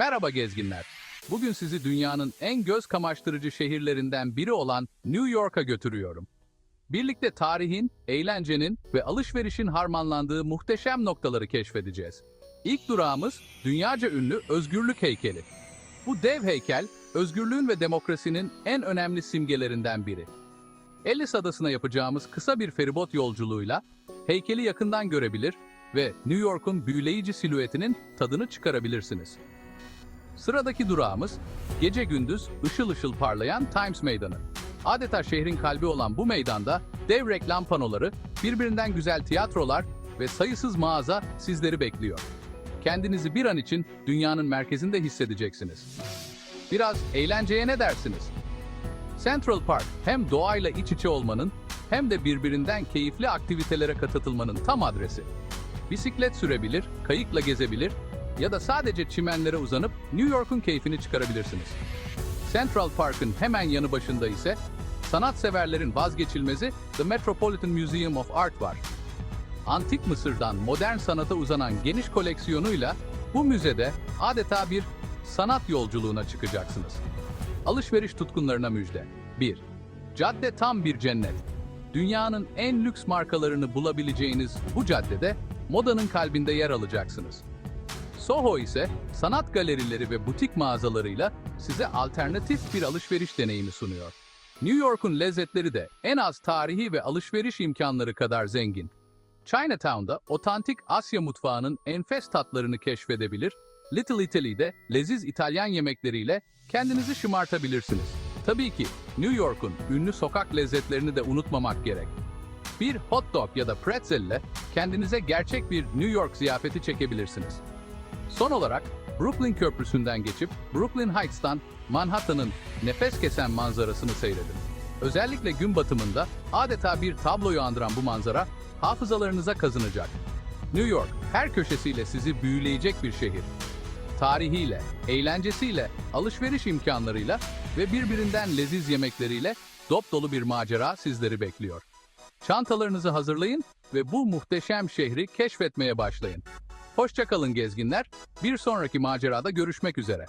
Merhaba gezginler. Bugün sizi dünyanın en göz kamaştırıcı şehirlerinden biri olan New York'a götürüyorum. Birlikte tarihin, eğlencenin ve alışverişin harmanlandığı muhteşem noktaları keşfedeceğiz. İlk durağımız dünyaca ünlü Özgürlük Heykeli. Bu dev heykel, özgürlüğün ve demokrasinin en önemli simgelerinden biri. Ellis Adası'na yapacağımız kısa bir feribot yolculuğuyla heykeli yakından görebilir ve New York'un büyüleyici silüetinin tadını çıkarabilirsiniz. Sıradaki durağımız gece gündüz ışıl ışıl parlayan Times Meydanı. Adeta şehrin kalbi olan bu meydanda dev reklam panoları, birbirinden güzel tiyatrolar ve sayısız mağaza sizleri bekliyor. Kendinizi bir an için dünyanın merkezinde hissedeceksiniz. Biraz eğlenceye ne dersiniz? Central Park hem doğayla iç içe olmanın hem de birbirinden keyifli aktivitelere katılmanın tam adresi. Bisiklet sürebilir, kayıkla gezebilir ya da sadece çimenlere uzanıp New York'un keyfini çıkarabilirsiniz. Central Park'ın hemen yanı başında ise sanatseverlerin vazgeçilmezi The Metropolitan Museum of Art var. Antik Mısır'dan modern sanata uzanan geniş koleksiyonuyla bu müzede adeta bir sanat yolculuğuna çıkacaksınız. Alışveriş tutkunlarına müjde. 1. Cadde tam bir cennet. Dünyanın en lüks markalarını bulabileceğiniz bu caddede modanın kalbinde yer alacaksınız. Soho ise sanat galerileri ve butik mağazalarıyla size alternatif bir alışveriş deneyimi sunuyor. New York'un lezzetleri de en az tarihi ve alışveriş imkanları kadar zengin. Chinatown'da otantik Asya mutfağının enfes tatlarını keşfedebilir, Little Italy'de leziz İtalyan yemekleriyle kendinizi şımartabilirsiniz. Tabii ki New York'un ünlü sokak lezzetlerini de unutmamak gerek. Bir hot dog ya da pretzel ile kendinize gerçek bir New York ziyafeti çekebilirsiniz. Son olarak Brooklyn Köprüsü'nden geçip Brooklyn Heights'tan Manhattan'ın nefes kesen manzarasını seyredin. Özellikle gün batımında adeta bir tabloyu andıran bu manzara hafızalarınıza kazınacak. New York her köşesiyle sizi büyüleyecek bir şehir. Tarihiyle, eğlencesiyle, alışveriş imkanlarıyla ve birbirinden leziz yemekleriyle dop dolu bir macera sizleri bekliyor. Çantalarınızı hazırlayın ve bu muhteşem şehri keşfetmeye başlayın. Hoşçakalın gezginler, bir sonraki macerada görüşmek üzere.